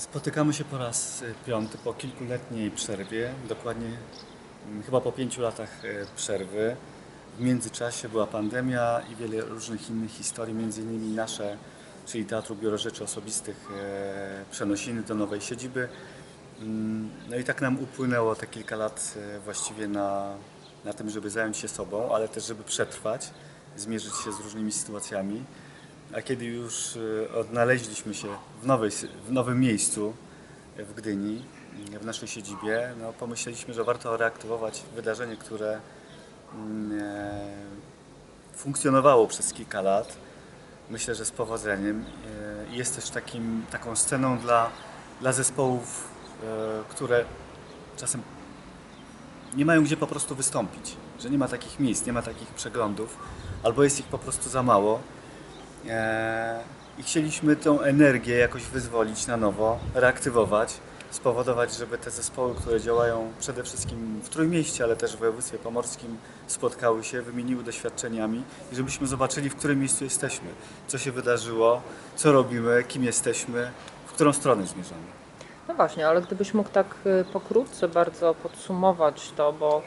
Spotykamy się po raz y, piąty po kilkuletniej przerwie, dokładnie mm, chyba po pięciu latach y, przerwy. W międzyczasie była pandemia i wiele różnych innych historii, między innymi nasze, czyli Teatru Biuro Rzeczy Osobistych, e, przenosiny do nowej siedziby. Mm, No i tak nam upłynęło te kilka lat właściwie na, na tym, żeby zająć się sobą, ale też żeby przetrwać, zmierzyć się z różnymi sytuacjami. A kiedy już e, odnaleźliśmy się w, nowej, w nowym miejscu e, w Gdyni, m, w naszej siedzibie, no pomyśleliśmy, że warto reaktywować wydarzenie, które mm, e, funkcjonowało przez kilka lat. Myślę, że z powodzeniem. E, Jest też takim, taką sceną dla, dla zespołów, e, które czasem nie mają gdzie po prostu wystąpić, że nie ma takich miejsc, nie ma takich przeglądów, albo jest ich po prostu za mało. E, I chcieliśmy tą energię jakoś wyzwolić na nowo, reaktywować, spowodować, żeby te zespoły, które działają przede wszystkim w Trójmieście, ale też w województwie pomorskim, spotkały się, wymieniły doświadczeniami i żebyśmy zobaczyli, w którym miejscu jesteśmy, co się wydarzyło, co robimy, kim jesteśmy, w którą stronę zmierzamy. No właśnie, ale gdybyś mógł tak y, pokrótce bardzo podsumować to, bo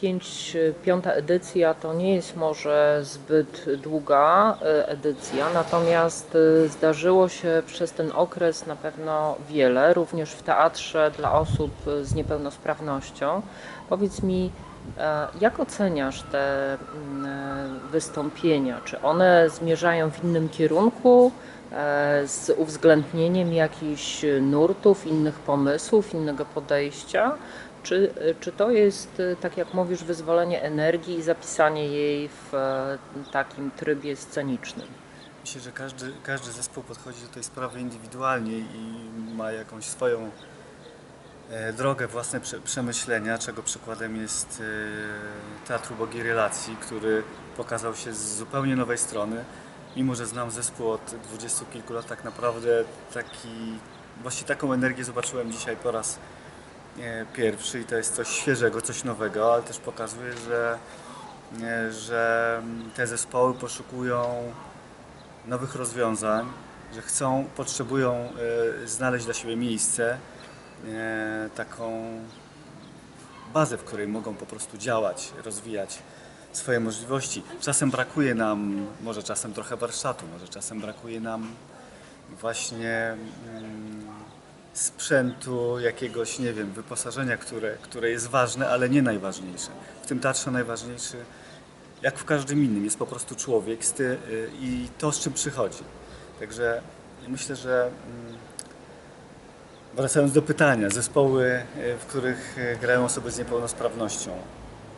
pięć, y, piąta edycja to nie jest może zbyt długa y, edycja, natomiast y, zdarzyło się przez ten okres na pewno wiele, również w teatrze dla osób y, z niepełnosprawnością. Powiedz mi, e, jak oceniasz te mm, e, wystąpienia? Czy one zmierzają w innym kierunku? E, z uwzględnieniem jakichś nurtów, innych pomysłów, innego podejścia? Czy, czy to jest, e, tak jak mówisz, wyzwolenie energii i zapisanie jej w e, takim trybie scenicznym? Myślę, że każdy, każdy zespół podchodzi do tej sprawy indywidualnie i ma jakąś swoją drogę, własne prze, przemyślenia, czego przykładem jest Teatr Ubogiej Relacji, który pokazał się z zupełnie nowej strony. Mimo, że znam zespół od dwudziestu kilku lat, tak naprawdę taki, właśnie taką energię zobaczyłem dzisiaj po raz e, pierwszy i to jest coś świeżego, coś nowego, ale też pokazuje, że, e, że te zespoły poszukują nowych rozwiązań, że chcą, potrzebują e, znaleźć dla siebie miejsce, taką bazę, w której mogą po prostu działać, rozwijać swoje możliwości. Czasem brakuje nam, może czasem trochę warsztatu, może czasem brakuje nam właśnie mm, sprzętu, jakiegoś, nie wiem, wyposażenia, które, które jest ważne, ale nie najważniejsze. W tym teatrze najważniejszy jak w każdym innym, jest po prostu człowiek z ty, y, i to, z czym przychodzi. Także myślę, że mm, wracając do pytania, zespoły, y, w których y, grają osoby z niepełnosprawnością.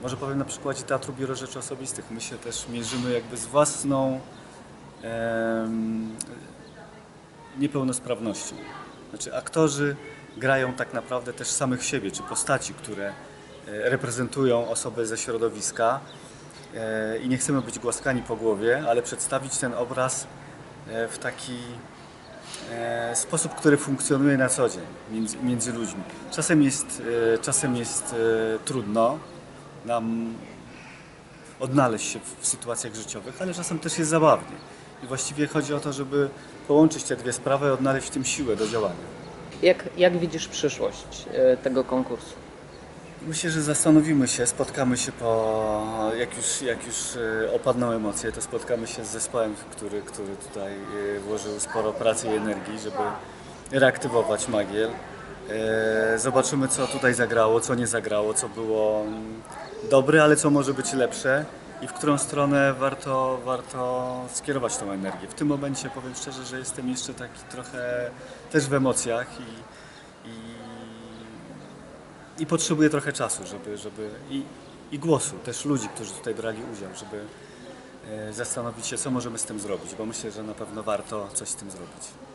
Może powiem na przykładzie Teatru Biuro Rzeczy Osobistych. My się też mierzymy jakby z własną em, niepełnosprawnością. Znaczy aktorzy grają tak naprawdę też samych siebie, czy postaci, które e, reprezentują osoby ze środowiska e, i nie chcemy być głaskani po głowie, ale przedstawić ten obraz e, w taki sposób, który funkcjonuje na co dzień między, między ludźmi. Czasem jest, czasem jest trudno nam odnaleźć się w sytuacjach życiowych, ale czasem też jest zabawnie. I właściwie chodzi o to, żeby połączyć te dwie sprawy i odnaleźć w tym siłę do działania. Jak, jak widzisz przyszłość e, tego konkursu? Myślę, że zastanowimy się, spotkamy się po, jak już, jak już e, opadną emocje, to spotkamy się z zespołem, który, który tutaj e, włożył sporo pracy i energii, żeby reaktywować magię. E, Zobaczymy, co tutaj zagrało, co nie zagrało, co było mm, dobre, ale co może być lepsze i w którą stronę warto, warto skierować tą energię. W tym momencie powiem szczerze, że jestem jeszcze taki trochę też w emocjach i, i i potrzebuję trochę czasu, żeby, żeby i, i głosu też ludzi, którzy tutaj brali udział, żeby e, zastanowić się, co możemy z tym zrobić, bo myślę, że na pewno warto coś z tym zrobić.